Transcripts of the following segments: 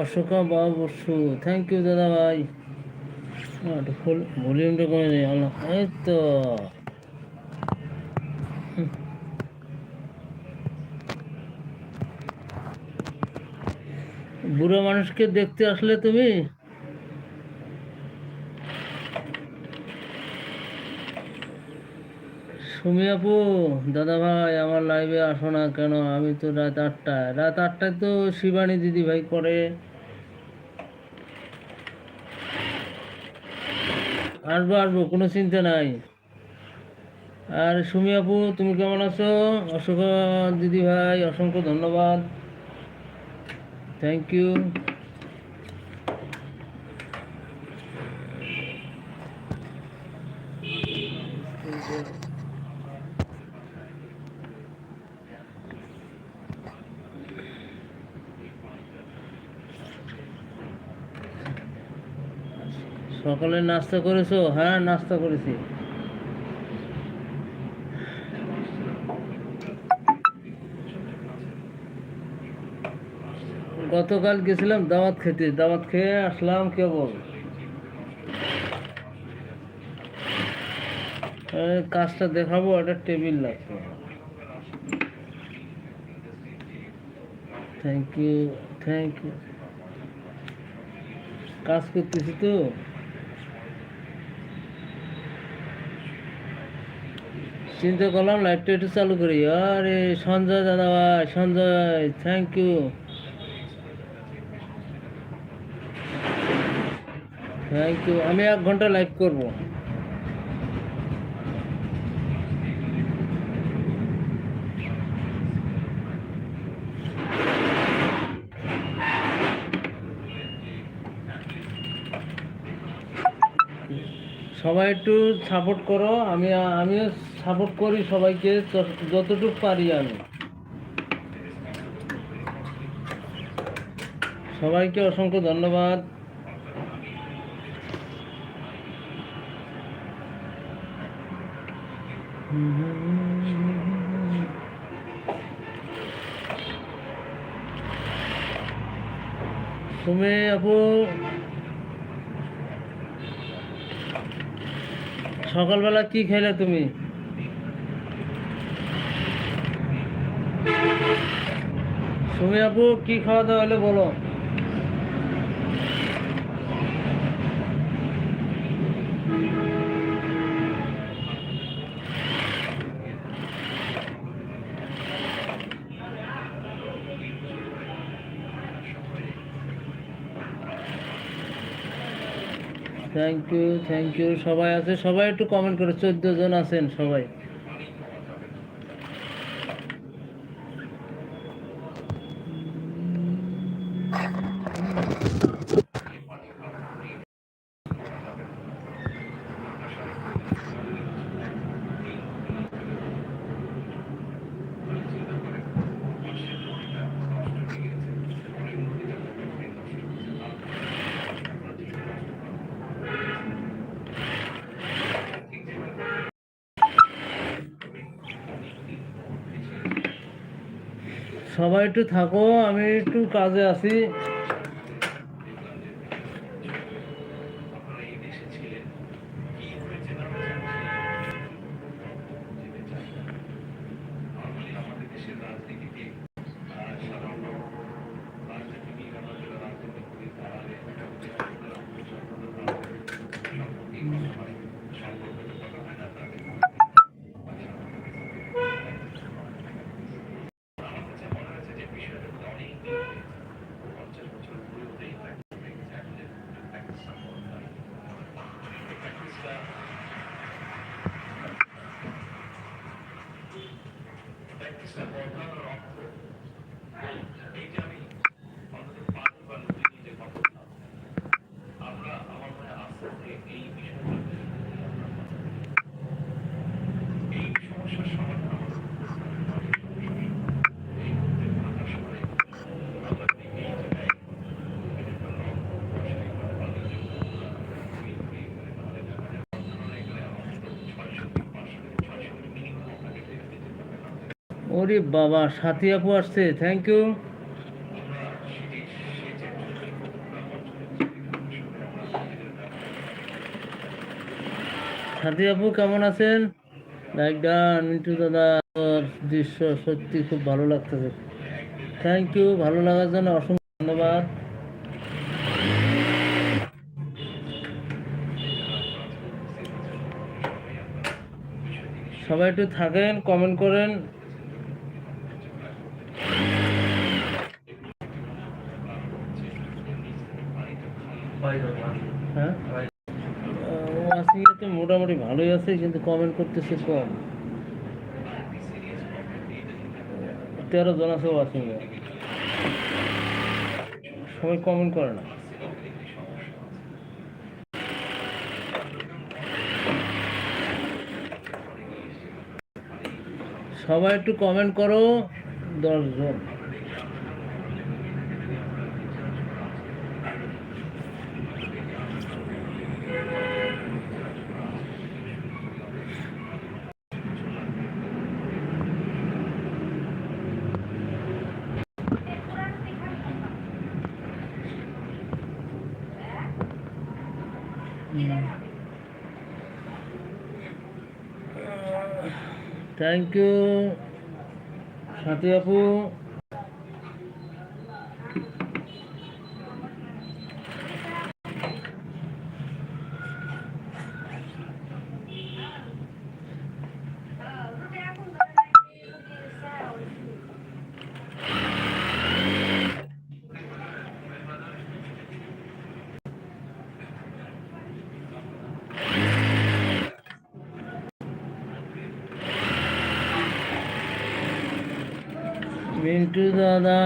Ashoka Babu Basu. Thank you দাদা ভাই। ফুল ভলিউমটা কমে নেই আল্লাহ। এই তো। বুড়ো মানুষকে দেখতে আসলে তুমি? সুমি আপু, দাদা ভাই, আমার লাইভে আসো না কেন? আমি তো রাত আটটায়। রাত আটটায় তো শিবানী দিদি ভাই করে। আসব আসব, কোনো চিন্তা নাই। আর সুমি আপু, তুমি কেমন আছো? অশোক দিদি ভাই অসংখ্য ধন্যবাদ। থ্যাংক ইউ সকালে নাস্তা করেছ? হ্যাঁ নাস্তা করেছি। গতকাল গেছিলাম দাওয়াত খেতে। দাওয়াত খেয়ে আসলাম কেবল। কাজটা দেখাবো, একটা টেবিল লাগবে। থ্যাংক ইউ থ্যাংক ইউ কাজ করতেছি তো? চিন্তা করলাম লাইটটা একটু চালু করি। আরে সঞ্জয় দাদা ভাই, Sanjay thank you thank you আমি এক ঘণ্টা লাইভ করব। সবাই একটু সাপোর্ট করো। আমি, আমিও সাপোর্ট করি সবাইকে, যত- যতটুকু পারি আমি। সবাইকে অসংখ্য ধন্যবাদ। তুমি আপু, সকালবেলা কি খেলে তুমি? সুমি আপু, কি খাওয়া দাওয়া হলে বলো? থ্যাংক ইউ থ্যাংক ইউ সবাই আছে? সবাই একটু কমেন্ট করে। চোদ্দ জন আছেন সবাই। সবাই একটু থাকো আমি একটু কাজে আছি। ওরে বাবা, সাথী আপু আসছে থ্যাংক ইউ সাথী আপু, কেমন আছেন? লাইক ডান মিন্টু দাদা দৃশ্য সত্যি খুব ভালো লাগতেছে। থ্যাংক ইউ ভালো লাগার জন্য অসংখ্য ধন্যবাদ। সবাই একটু থাকেন কমেন্ট করেন। হ্যাঁ? আছে মোটামুটি ভালোই আছে, কিন্তু কমেন্ট করতেছে কম। তেরো জন আছে সবাই কমেন্ট করে না। সবাই একটু কমেন্ট করো, দশজন। থ্যাংক ইউ সাথী আপু মিন্টু দাদা,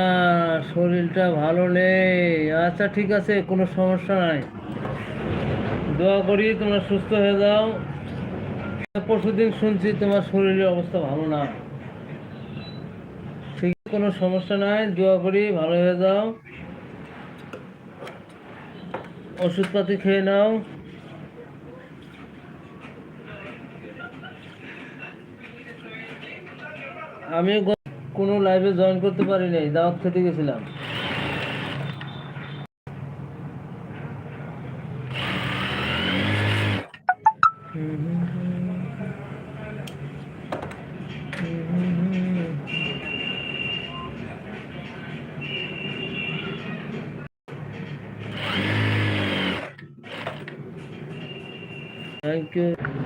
শরীরটা ভালো নেই। আচ্ছা ঠিক আছে, কোনো সমস্যা নাই। দোয়া করি তোমরা সুস্থ হয়ে যাও। পরশুদিন শুনছি তোমার শরীরের অবস্থা ভালো না। ঠিক কোনো সমস্যা নাই। দোয়া করি ভালো হয়ে যাও। ওষুধপাতি খেয়ে নাও। আমি কোনো লাইভে জয়েন করতে পারি নাই দাওয়াত খেতে গেছিলাম। Thank you